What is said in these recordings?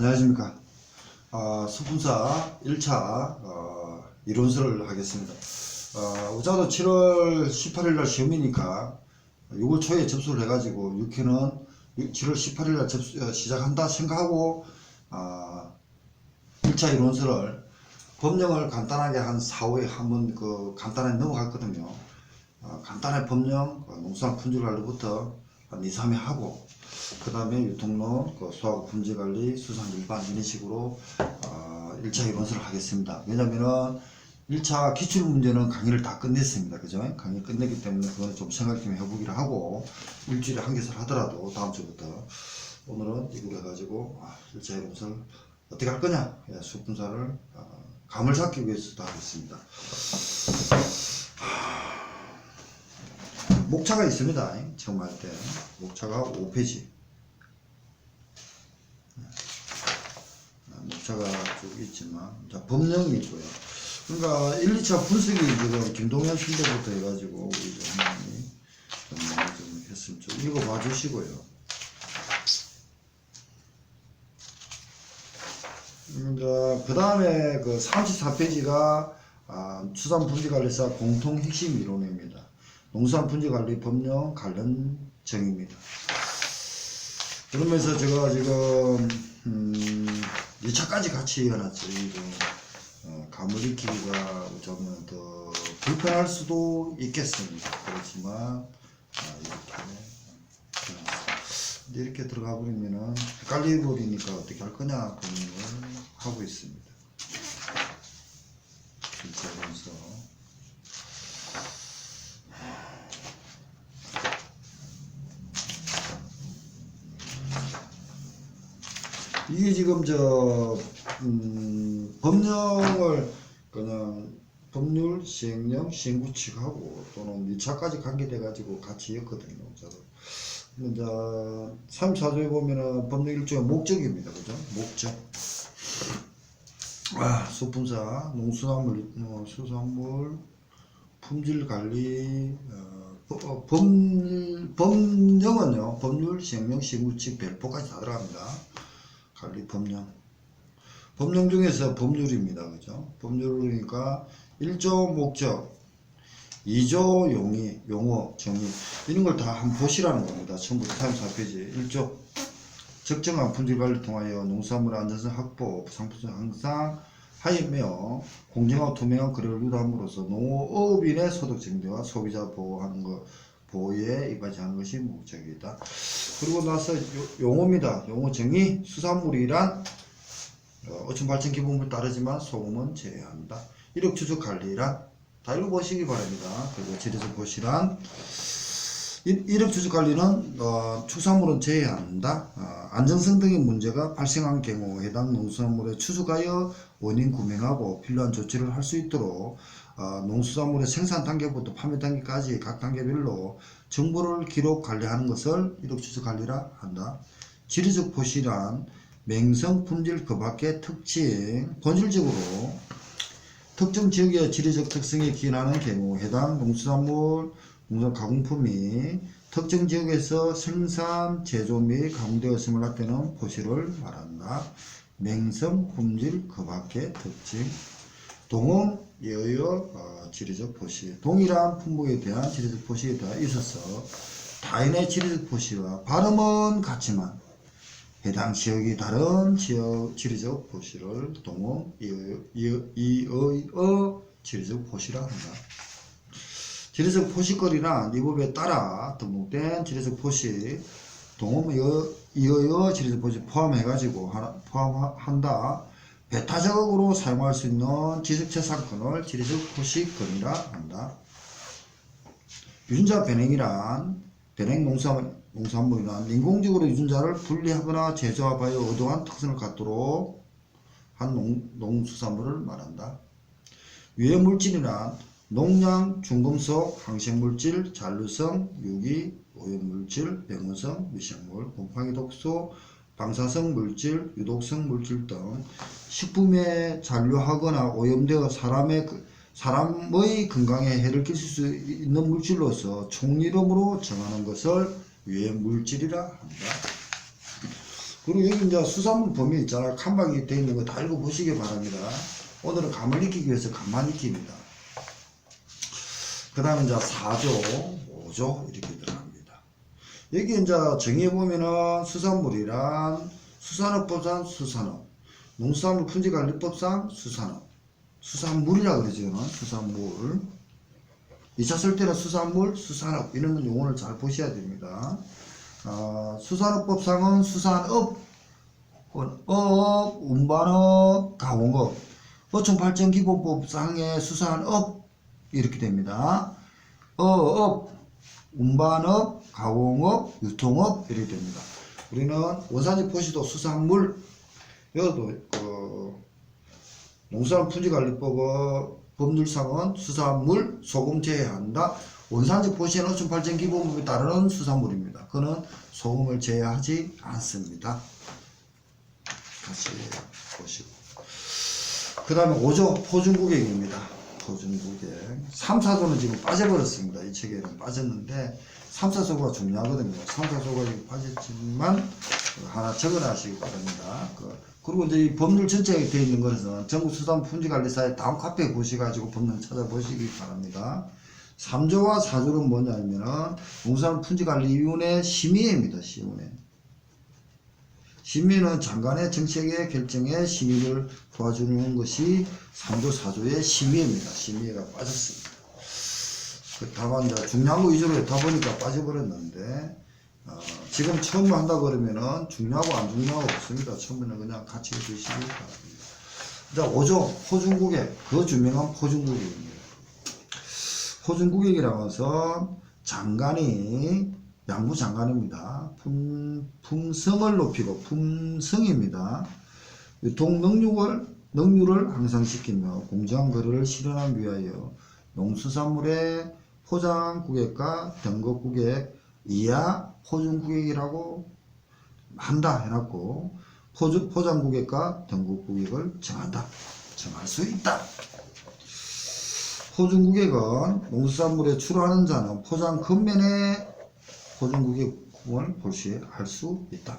안녕하십니까. 아, 수분사 1차 어, 이론서를 하겠습니다. 어, 우자도 7월 18일 날 시험이니까 6월 초에 접수를 해가지고 6회는 7월 18일 날 접수, 어, 시작한다 생각하고 아, 1차 이론서를 법령을 간단하게 한 4, 5회 한번 그 간단하게 넘어갔거든요. 어, 간단한 법령, 어, 농수산 품질 관리부터 한 2, 3회 하고 그 다음에 유통론, 그 수하고 품질 관리, 수산 일반 이런 식으로 어, 1차 이론서를 하겠습니다. 왜냐면은 1차 기출 문제는 강의를 다 끝냈습니다. 그죠? 강의 끝냈기 때문에 그거는 좀 생각 좀 해보기로 하고 일주일에 한 개씩 하더라도 다음 주부터 오늘은 이걸 해가지고 아, 1차 이론서를 어떻게 할 거냐? 예, 수분사를 어, 감을 잡기 위해서도 하겠습니다. 목차가 있습니다. 처음 할 때. 목차가 5페이지. 목차가 쭉 있지만, 자, 법령이 있고요. 그러니까 1, 2차 분석이 지금 김동현 신대부터 해가지고, 우리 좀 형님이 좀, 많이 좀 했으면 좀 읽어봐 주시고요. 그러니까 그 다음에 그 34페이지가 아, 수산 분지 관리사 공통 핵심 이론입니다. 농수산분지 관리 법령 관련 정의입니다. 그러면서 제가 지금 음, 2차까지 같이. 이거 어, 감을 익히기가 좀더 불편할 수도 있겠습니다. 그렇지만 아, 이렇게 이렇게 들어가 버리면은 헷갈려 버리니까 어떻게 할 거냐 고민을 하고 있습니다. 그래서 이게 저 음, 법령을 그냥 법률 시행령 시행구칙하고 또는 2차까지 관계돼 가지고 같이 였거든요. 저도. 이제 34조에 보면은 법령 일종의 목적입니다. 그죠? 목적. 아, 소품사, 농수산물, 어, 수산물, 품질 관리, 어, 법, 어, 법, 법령은요, 법률, 시행령, 시행구칙, 별표까지 다 들어갑니다. 관리 법령. 법령 중에서 법률입니다. 그죠? 법률이니까 1조 목적, 2조 용의, 용어, 정의, 이런 걸 다 한번 보시라는 겁니다. 처음부터 34페이지. 1조. 적정한 품질 관리를 통하여 농수산물 안전성 확보, 상품성 항상 하이며 공정하고 투명한 거래를 유도함으로써 농업인의 소득 증대와 소비자 보호하는 것 보호에 이바지하는 것이 목적이다. 그리고 나서 요- 용어입니다. 용어 정의 수산물이란 어, 어촌 발전 기본을 따르지만 소금은 제외한다. 이력 추적 관리란 다 읽어보시기 바랍니다. 그리고 지리적 보시란 이- 이력 추적 관리는 어, 축산물은 제외한다. 어, 안정성 등의 문제가 발생한 경우 해당 농수산물에 추적하여 원인 구명하고 필요한 조치를 할 수 있도록 어, 농수산물의 생산 단계부터 판매 단계까지 각 단계별로 정보를 기록 관리하는 것을 이력 추적 관리라 한다. 지리적 포시란 맹성 품질 그 밖의 특징 본질적으로 특정 지역의 지리적 특성에 기인하는 경우 해당 농수산물 농산 가공품이 특정 지역에서 생산, 제조 및 가공되었음을 나타내는 포시를 말한다. 맹성, 품질, 그 밖의 특징, 동음, 예의, 어, 지리적 포시. 동일한 품목에 대한 지리적 포시에 대하 있어서 타인의 지리적 포시와 발음은 같지만 해당 지역이 다른 지역 지리적 포시를 동음, 예의, 예의, 예의, 지리적 포시라 한다. 지리적 포시거리란 이 법에 따라 등록된 지리적 포시, 동음, 이어여 지리적 포시 포함해가지고 하나, 포함한다. 배타적으로 사용할 수 있는 지식재산권을 지리적 포시거리라 한다. 유전자 변형이란 변형 농산, 농산물이란 인공적으로 유전자를 분리하거나 제조하여 의도한 특성을 갖도록 한 농, 농수산물을 말한다. 유해 물질이란 농양, 중금속, 항생물질, 잔류성, 유기, 오염물질, 병원성, 미생물, 곰팡이 독소, 방사성 물질, 유독성 물질 등 식품에 잔류하거나 오염되어 사람의 그- 사람의 건강에 해를 끼칠 수 있는 물질로서 총 이름으로 정하는 것을 유해 물질이라 한다. 그리고 여기 이제 수산물 범위 있잖아. 칸막이 돼 있는 거 다 읽어보시기 바랍니다. 오늘은 감을 익히기 위해서 감만 익힙니다. 그 다음에 이제 4조, 5조 이렇게 들어갑니다. 여기 이제 정의해보면은 수산물이란 수산업법상 수산업, 농수산물 품질관리법상 수산업, 수산물이라 그러죠. 수산물. 2차 쓸 때는 수산물, 수산업 이런 건 용어를 잘 보셔야 됩니다. 아, 수산업법상은 수산업, 업, 운반업, 가공업, 어촌발전기본법상의 수산업 이렇게 됩니다. 어업, 운반업, 가공업, 유통업 이렇게 됩니다. 우리는 원산지 포시도 수산물 여기도 그 농수산 품질관리법 법률상은 수산물 소금 제외한다. 원산지 포시는 어촌 발전 기본법에 따르는 수산물입니다. 그는 소금을 제외하지 않습니다. 다시 보시고. 그 다음에 5조 포준구객입니다. 포준구객. 3, 4조는 지금 빠져버렸습니다. 이 책에는 빠졌는데 3, 4조가 중요하거든요. 3, 4조가 지금 빠졌지만 하나 적어놔시기 바랍니다. 그, 그리고 이제 이 법률 전체에 되어 있는 것은 전국수산품질관리사의 다음 카페에 보시가지고 법률 찾아보시기 바랍니다. 3조와 4조는 뭐냐면은 농산품질관리위원회 심의회입니다. 심의회. 심의는 장관의 정책의 결정에 심의를 도와주는 것이 3조, 4조의 심의입니다. 심의가 빠졌습니다. 그 다만 이제 거 위주로 했다 보니까 빠져버렸는데 어, 지금 처음 한다 그러면은 중요하고 안 중요하고 없습니다. 처음에는 그냥 같이 해주시기 바랍니다. 자, 5조 포준국액 그 유명한 포준국액입니다. 포준국액이라는 것은 장관이 양부 장관입니다. 품, 품성을 높이고 품성입니다. 유통 능률을 향상시키며 공정한 거래를 실현하기 위하여 농수산물의 포장국액과 등급국액 이하 포준국액이라고 한다 해놨고 포주, 포장국액과 등급국액을 정한다 정할 수 있다. 포준국액은 농수산물에 출하하는 자는 포장 겉면에 포준국액을 볼시할 수 있다.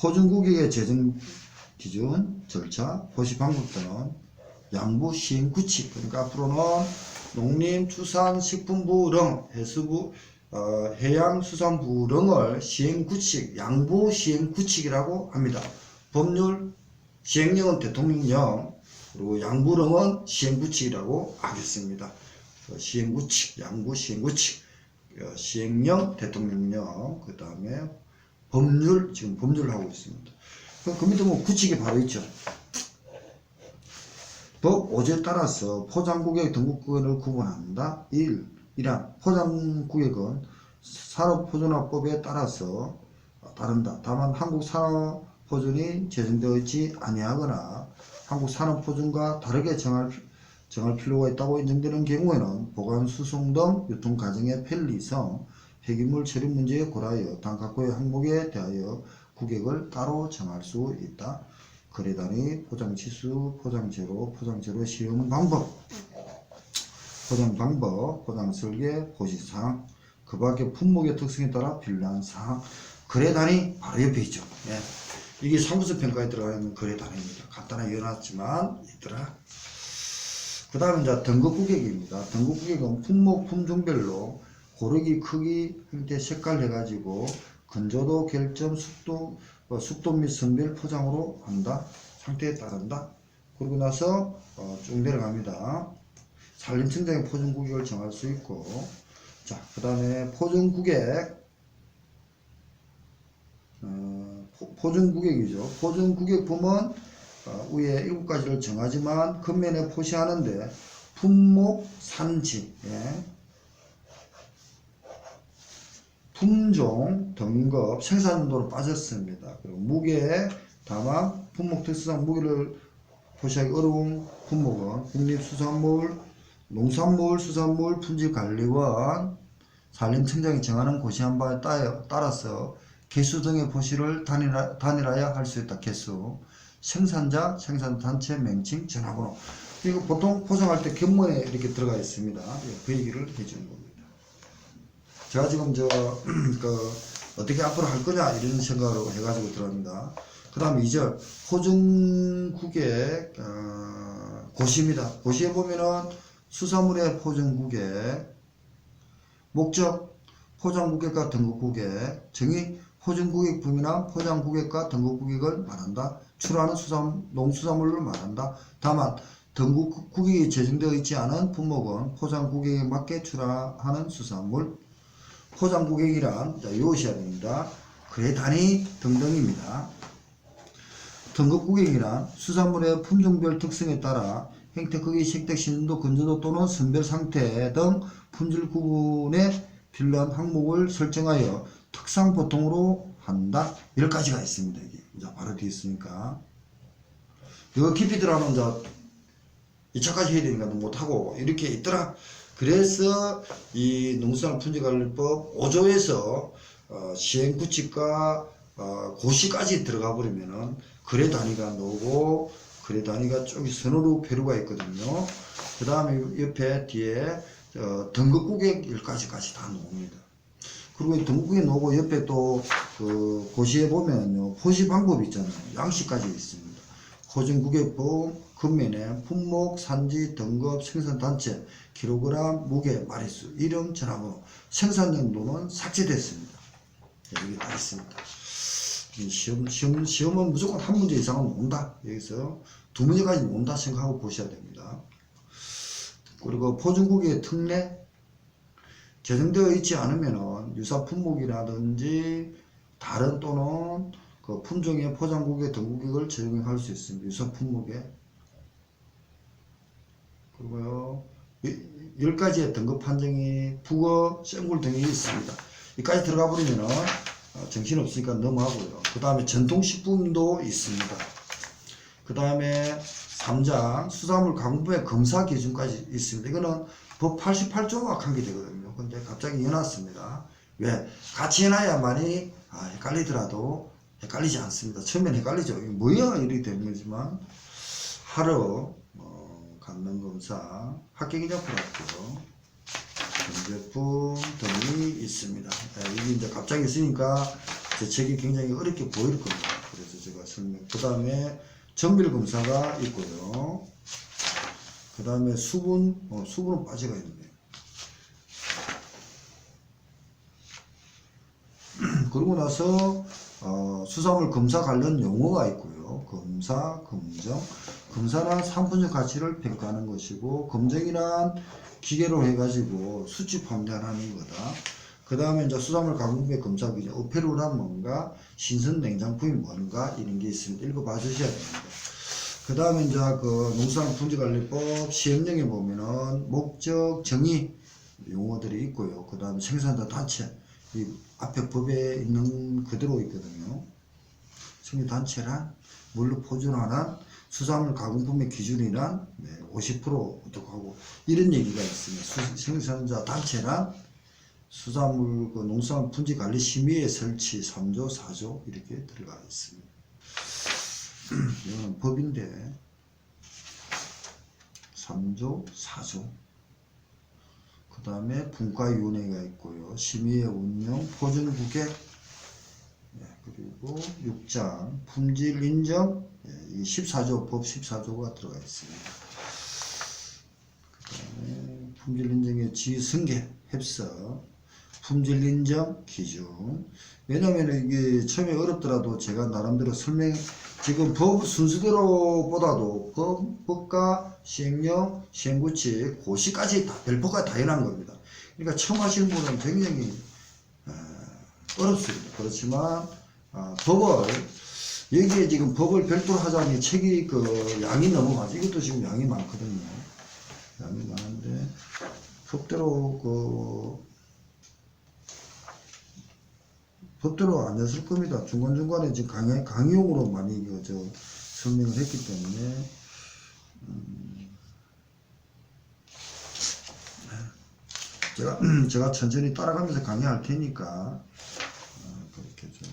포준국액의 제정 기준, 절차, 보시 방법 등은 양부 시행 구칙 그러니까 앞으로는 농림축산식품부령 해수부 어, 해양수산부령을 시행 구칙, 양부 시행 구칙이라고 합니다. 법률 시행령은 대통령령, 그리고 양부령은 시행 구칙이라고 하겠습니다. 어, 시행 구칙, 양부 시행 구칙, 어, 시행령, 대통령령, 그 다음에 법률, 지금 법률을 하고 있습니다. 그, 그 밑에 뭐 구칙이 바로 있죠. 법 5조에 따라서 포장국액 등급권을 구분한다. 1. 이란 포장국액은 산업보존화법에 따라서 따른다. 다만 한국산업보존이 제정되어 있지 아니하거나 한국산업보존과 다르게 정할, 정할 필요가 있다고 인정되는 경우에는 보관, 수송 등 유통 과정의 편리성, 폐기물 처리 문제에 고려하여 단각고의 항목에 대하여 국액을 따로 정할 수 있다. 거래단위, 포장치수, 포장재료, 포장재료 시험 방법, 포장 방법, 포장 설계, 보시사항, 그 밖에 품목의 특성에 따라 필요한 사항, 거래단위 바로 옆에 있죠. 예. 이게 상부서 평가에 들어가 있는 거래단위입니다. 간단하게 이어놨지만 있더라. 그 다음에 이제 등급 구객입니다. 등급 구객은 품목, 품종별로 고르기, 크기, 형태, 색깔 해가지고 건조도, 결점, 숙도, 어, 숙도 및 선별 포장으로 한다. 상태에 따른다. 그러고 나서 어, 쭉 내려갑니다. 산림청장의 포장구객을 정할 수 있고 자, 그 다음에 포장구객 어, 포, 장구객이죠 포장구객품은 어, 위에 일곱 가지를 정하지만 겉면에 표시하는데 품목, 산지, 예. 품종, 등급, 생산도로 빠졌습니다. 그리고 무게, 다만 품목 특수상 무게를 표시하기 어려운 품목은 국립수산물, 농산물, 수산물 품질관리원, 산림청장이 정하는 고시한 바에 따- 따라서 개수 등의 표시를 단일하, 단일하여 할 수 있다. 개수. 생산자, 생산단체, 명칭, 전화번호. 이거 보통 포장할 때 견문에 이렇게 들어가 있습니다. 예, 그 얘기를 해주는 겁니다. 제가 지금 저, 그, 어떻게 앞으로 할 거냐 이런 생각으로 해가지고 들어갑니다. 그 다음에 2절 포증국의 어, 고시입니다. 고시에 보면은 수산물의 포증국의 목적 포장고객과 등급고객 정의 포장고객 부민한 포장고객과 등급고객을 말한다. 출하는 수산 농수산물을 말한다. 다만 등급고객이 제정되어 있지 않은 품목은 포장고객에 맞게 출하하는 수산물 요시야 됩니다. 그래 단위 등등입니다. 등급고객이란 수산물의 품종별 특성에 따라 행태, 크기, 식대, 신도, 건조도 또는 선별 상태 등 품질 구분에 필요한 항목을 설정하여 특상 보통으로 한다. 10가지가 있습니다. 이게 이제 바로 뒤에 있으니까 이거 깊이 들어가면 이제 2차까지 해야 되니까 못하고 이렇게 있더라. 그래서 이 농수산 품질관리법 5조에서 어, 시행구칙과 어, 고시까지 들어가 버리면은 거래 단위가 나오고 거래 단위가 좀 선호로 표류가 있거든요. 그 다음에 옆에 뒤에 어, 등급 고객 10가지까지 다 나옵니다. 그리고 이 등급고객 나오고 옆에 또 그 고시에 보면요 포시 방법이 있잖아요. 양식까지 있습니다. 호전국액법 금면에 품목, 산지, 등급, 생산 단체, 킬로그램, 무게, 마리수, 이름, 전화번호, 생산 연도는 삭제됐습니다. 네, 여기 다 있습니다. 이 시험, 시험, 시험은 무조건 한 문제 이상은 온다. 여기서 두 문제까지 온다 생각하고 보셔야 됩니다. 그리고 포준국의 특례, 제정되어 있지 않으면은 유사 품목이라든지 다른 또는 그 품종의 포장국의 등급을 적용할 수 있습니다. 유사 품목에. 그리고요, 이- 열 가지의 등급 판정이 북어, 생굴 등이 있습니다. 여기까지 들어가 버리면은 어, 정신 없으니까 넘어가고요. 그 다음에 전통식품도 있습니다. 그 다음에 3장 수산물 가공부의 검사 기준까지 있습니다. 이거는 법 88조가 관계되거든요. 근데 갑자기 해놨습니다. 왜? 같이 해놔야만이 아, 헷갈리더라도 헷갈리지 않습니다. 처음엔 헷갈리죠. 이게 뭐야? 이렇게 되는 거지만 하루 어, 갖는 검사 합격이냐 불합격 경제품 등이 있습니다. 네, 이게 이제 갑자기 있으니까 제 책이 굉장히 어렵게 보일 겁니다. 그래서 제가 설명. 그 다음에 정밀 검사가 있고요. 그 다음에 수분, 어, 수분은 빠져가 있네요. 그러고 나서 어, 수산물 검사 관련 용어가 있고요. 검사, 검정. 검사란 상품적 가치를 평가하는 것이고 검정이란 기계로 해가지고 수치 판단하는 거다. 그 다음에 이제 수산물 가공부의 검사 기준, 어페루란 뭔가, 신선 냉장품이 뭔가 이런 게 있습니다. 읽어봐 주셔야 됩니다. 그 다음에 이제 그 농수산 품질관리법 시행령에 보면은 목적, 정의 용어들이 있고요. 그 다음에 생산자 단체, 이 앞에 법에 있는 그대로 있거든요. 생산 단체란 물로 포준하는 수산물 가공품의 기준이란 네, 50% 어떻게 하고 이런 얘기가 있습니다. 수- 생산자 단체란 수산물 그 농수산 분지 관리 심의회 설치 3조 4조 이렇게 들어가 있습니다. 이거는 법인데 3조 4조 그 다음에 분과위원회가 있고요. 심의회 운영 포준국액 예, 그리고 6장 품질 인정 예, 이 14조 법 14조가 들어가 있습니다. 그 다음에 품질 인정의 지승계 heb서 품질 인정 기준 왜냐면 이게 처음에 어렵더라도 제가 나름대로 설명 지금 법 순서대로보다도 법, 법과 시행령, 시행구칙, 고시까지 다 별표가 다 해놓은 겁니다. 그러니까 처음 하시는 분은 굉장히 어, 어렵습니다. 그렇지만 아, 법을 여기에 지금 법을 별도로 하자니 책이 그 양이 너무 많죠. 이것도 지금 양이 많거든요. 양이 많은데 법대로 그 법대로 안 했을 겁니다. 중간중간에 지금 강의, 강의용으로 많이 그, 저, 설명을 했기 때문에, 음, 제가, 제가 천천히 따라가면서 강의할 테니까, 어, 그렇게 좀.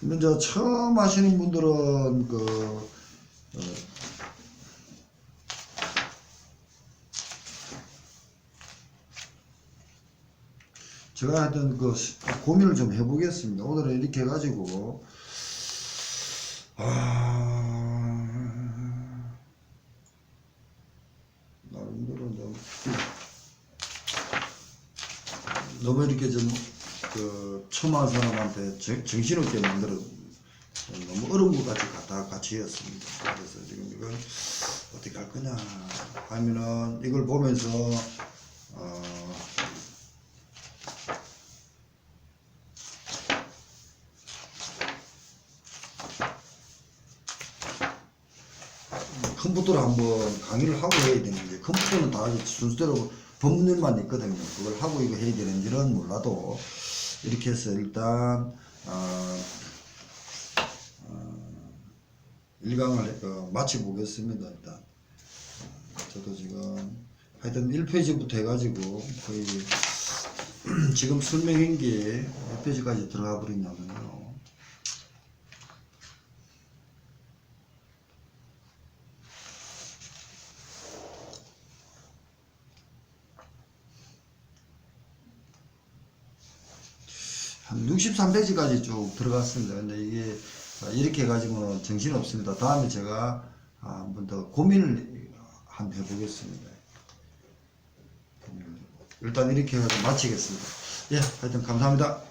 먼저 처음 하시는 분들은 그, 어, 제가 하여튼 그 시- 고민을 좀 해보겠습니다. 오늘은 이렇게 해가지고 아 나름대로 너무 너무 이렇게 좀 그 처음한 사람한테 정- 정신없게 만들어 너무 어려운 것 같이 갖다 같이 했습니다. 그래서 지금 이걸 어떻게 할 거냐 하면은 이걸 보면서 어, 컴퓨터를 한번 강의를 하고 해야 되는데 컴퓨터는 다 순서대로 법률만 있거든요. 그걸 하고 이거 해야 되는지는 몰라도 이렇게 해서 일단 어, 어, 일강을 어, 마치 보겠습니다. 일단 어, 저도 지금 하여튼 1페이지부터 해가지고 거의 지금 설명한 게 몇 페이지까지 들어가 버리냐면요. 한 63페이지까지 쭉 들어갔습니다. 근데 이게 이렇게 해가지고는 정신 없습니다. 다음에 제가 한번 더 고민을 한번 해보겠습니다. 일단 이렇게 해서 마치겠습니다. 예, 하여튼 감사합니다.